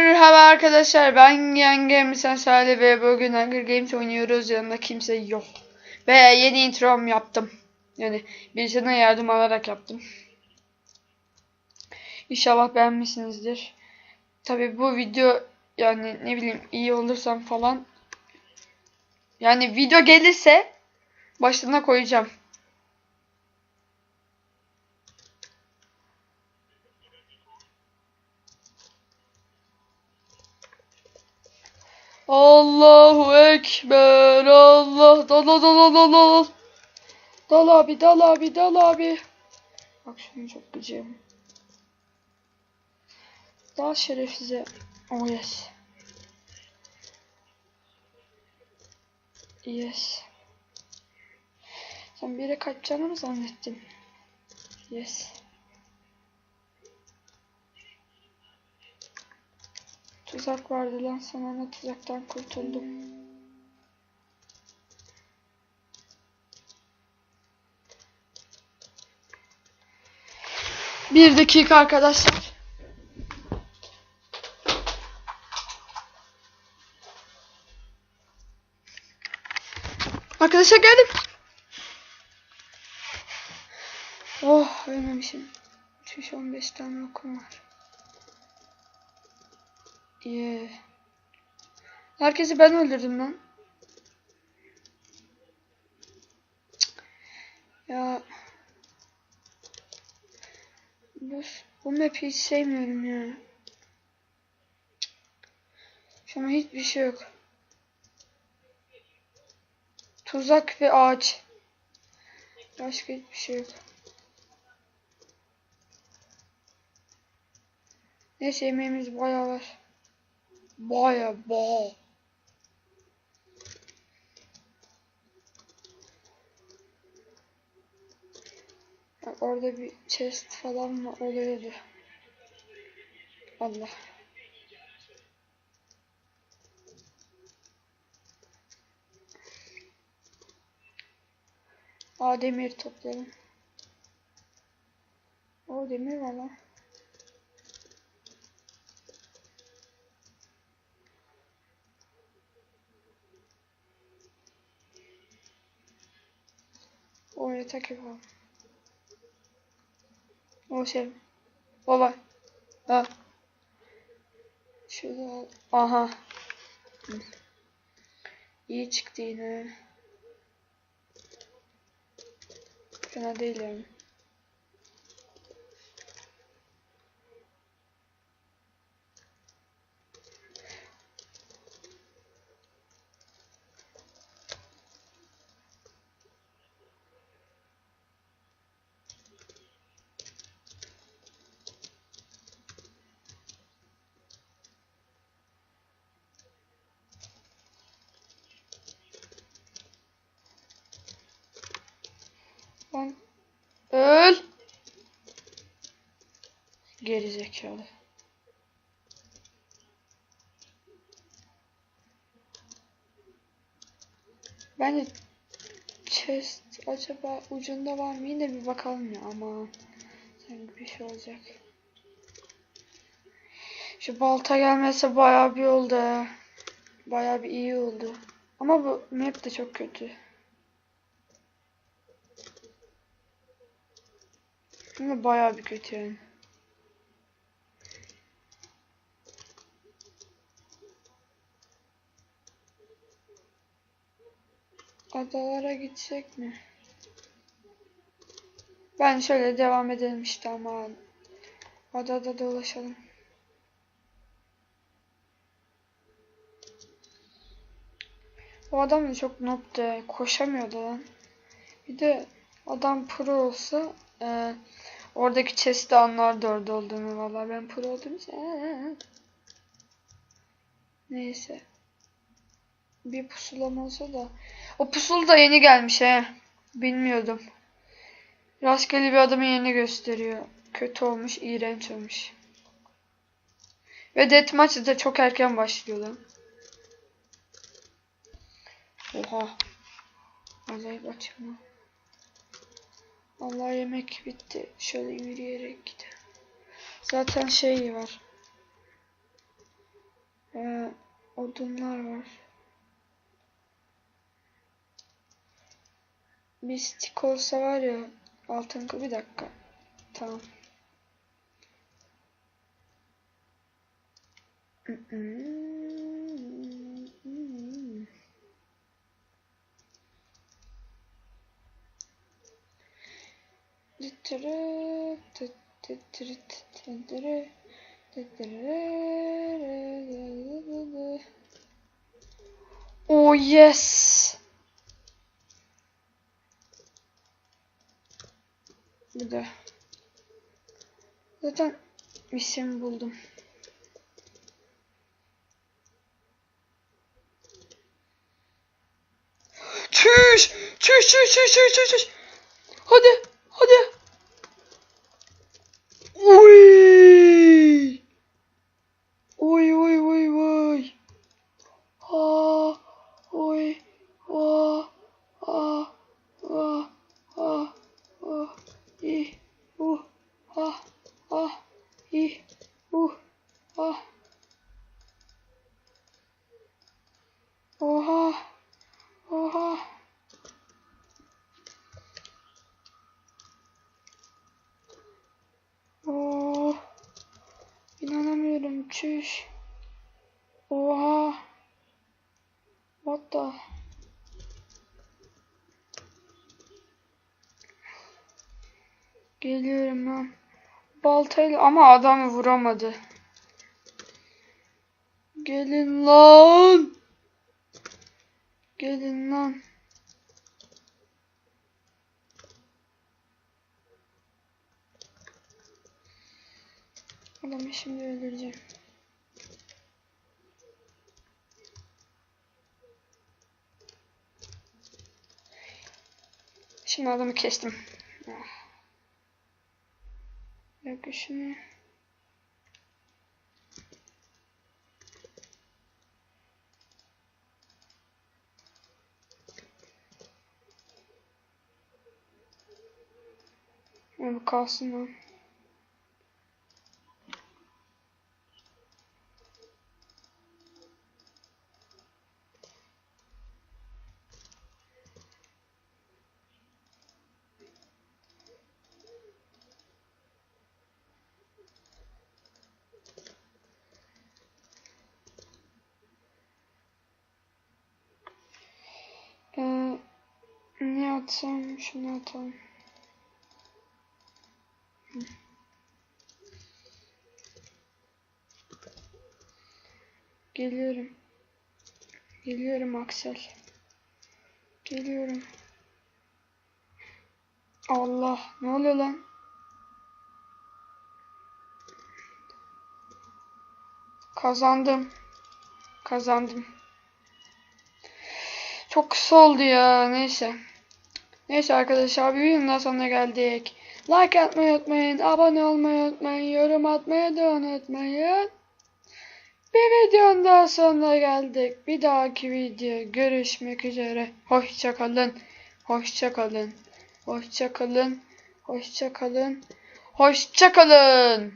Merhaba arkadaşlar ben Yengem sen Salih ve bugün Hunger Games oynuyoruz yanımda kimse yok. Ve yeni introm yaptım. Yani birisine yardım alarak yaptım. İnşallah beğenmişsinizdir. Tabi bu video yani ne bileyim iyi olursam falan. Yani video gelirse başlığına koyacağım. Allahu Ekber Allah. Dal dal dal dal dal abi dal abi dal abi. Bak şunu çok gıcığım. Dal şerefsize. Oh yes. Yes. Sen bir yere kaçacağını mı zannettin? Yes Tuzak vardı lan sana ana tuzaktan kurtuldum. Bir dakika arkadaşlar. Arkadaşlar geldim. Oh ölmemişim. 315 tane okum var. Yeah. Herkesi ben öldürdüm lan. Ya. Bu, bu map'i hiç sevmiyorum ya. Cık. Şu an hiçbir şey yok. Tuzak ve ağaç. Başka hiçbir şey yok. Neyse yemeğimiz bayağı var. Baya ba. Bak orada bir chest falan mı oluyordu. Allah. Aa demir toplayalım. O demir var lan. O yatak yapalım. O şey. Baba. Ha. Şurada al. Aha. İyi çıktı yine. Fena değil yani. Lan. Öl. Geri zekalı. Bence chest acaba ucunda var mı? Yine bir bakalım ya ama sanki bir şey olacak. Şu balta gelmese bayağı bir oldu. ya. Bayağı bir iyi oldu. Ama bu map de çok kötü. Ama bayağı bir kötü yani. Adalara gitsek mi? Ben şöyle devam edelim işte ama adada dolaşalım. O adam da çok noob'du. Koşamıyordu lan. Bir de adam pro olsa e, oradaki chest'i anlardı orada olduğunu valla. Ben pro oldum. Neyse. Bir pusulam olsa da. O pusul da yeni gelmiş he. Bilmiyordum. Rastgele bir adamın yerini gösteriyor. Kötü olmuş, iğrenç olmuş. Ve deathmatch da çok erken başlıyor lan. Oha. Acayip açım lan. Allah yemek bitti. Şöyle yürüyerek gidelim. Zaten şey var. Ee, odunlar var. Bir stick olsa var ya altın bir dakika. Tamam. Oh yes. Bir de. Zaten isim buldum. Çüş! Çüş çüş çüş çüş çüş! Hadi! Uy! Uy uy uy uy! Ha! Uy! Va! Ah! Ah! Ah! Ah! İ! Uh! Ah! Ah! İ! Uh! Ah! Oha! Oha! Oh! İnanamıyorum. Çüş. Oha! What the? Geliyorum lan. Baltayla ama adamı vuramadı. Gelin lan. Gelin lan. Adamı şimdi öldüreceğim. Şimdi adamı kestim. Ah. Ya bu kalsın lan. Ee, ne atsam şunu atalım. Geliyorum. Geliyorum Aksel. Geliyorum. Allah ne oluyor lan? Kazandım. Kazandım. Çok kısa oldu ya. Neyse. Neyse arkadaşlar bir videonun sonuna geldik. Like atmayı unutmayın. Abone olmayı unutmayın. Yorum atmayı da unutmayın. Bir videonun daha sonuna geldik. Bir dahaki video görüşmek üzere. Hoşçakalın. Hoşçakalın. Hoşçakalın. Hoşçakalın. Hoşçakalın.